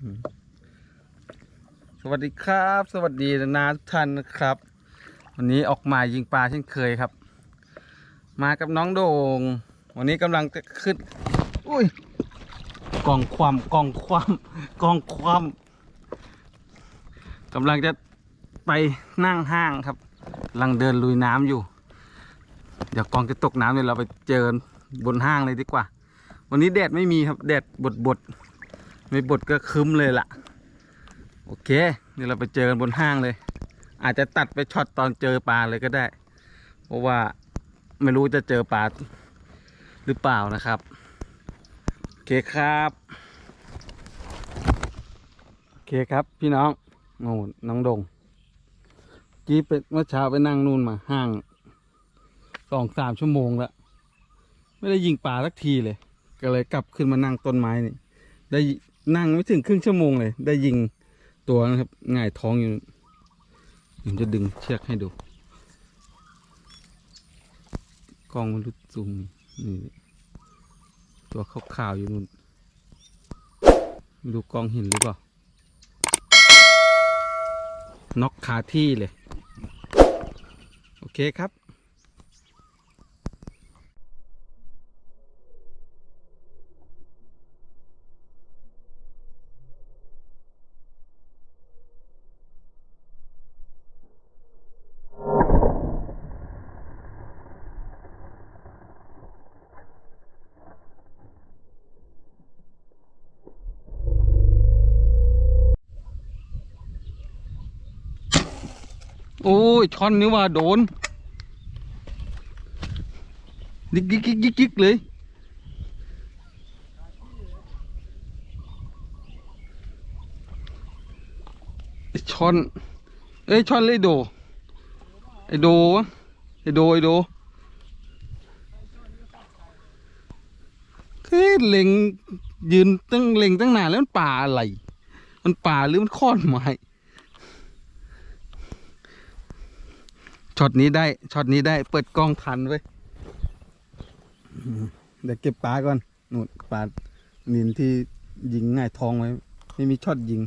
สวัสดีครับ สวัสดีนาทุกท่านนะครับ วันนี้ออกมายิงปลาเช่นเคยครับ มากับน้องโด่ง วันนี้กำลังจะขึ้น อุ้ยกองความกองความกองความกำลังจะไปนั่งห้างครับกำลังเดินลุยน้ำอยู่ เดี๋ยวกองจะตกน้ำเดี๋ยวเราไปเจอบนห้างเลยดีกว่า วันนี้แดดไม่มีครับแดดบดบด ไม่บดก็คึ้มเลยล่ะ โอเคเดี๋ยวเราไปเจอกันบนห้างเลย อาจจะตัดไปช็อตตอนเจอปลาเลยก็ได้ เพราะว่าไม่รู้จะเจอปลาหรือเปล่านะครับ โอเคครับ โอเคครับพี่น้องโอ้น้องดงกี้ไปเมื่อเช้าไปนั่งนู่นมาห้างสองสามชั่วโมงแล้ว ไม่ได้ยิงปลาสักทีเลย ก็เลยกลับขึ้นมานั่งต้นไม้นี่ได้ นั่งไม่ถึงครึ่งชั่วโมงเลย ได้ยิงตัวนะครับง่ายท้องอยู่ผมจะดึงเชือกให้ดูกล้องมันรุดซูมนี่ตัวขาวๆอยู่นู่นไม่รู้กล้องเห็นหรือเปล่าน็อกคาที่เลย โอเคครับ โอ้ยช่อนนี่ว่าโดนยิกยิกยิกยิกยิกเลยไอ้อนเอ้ยช่อนเลยไอ้โดไอโดวะไอโดไอโดเฮ้ยเล็งยืนตั้งเล็งตั้งนานแล้วมันป่าอะไร มันป่าหรือมันค้อนไม้ ช็อตนี้ได้ช็อตนี้ได้เปิดกล้องทันเว้ยเดี๋ยวเก็บปลาก่อนหนูปลานินที่ยิงง่ายทองไว้ ไม่มีช็อตยิง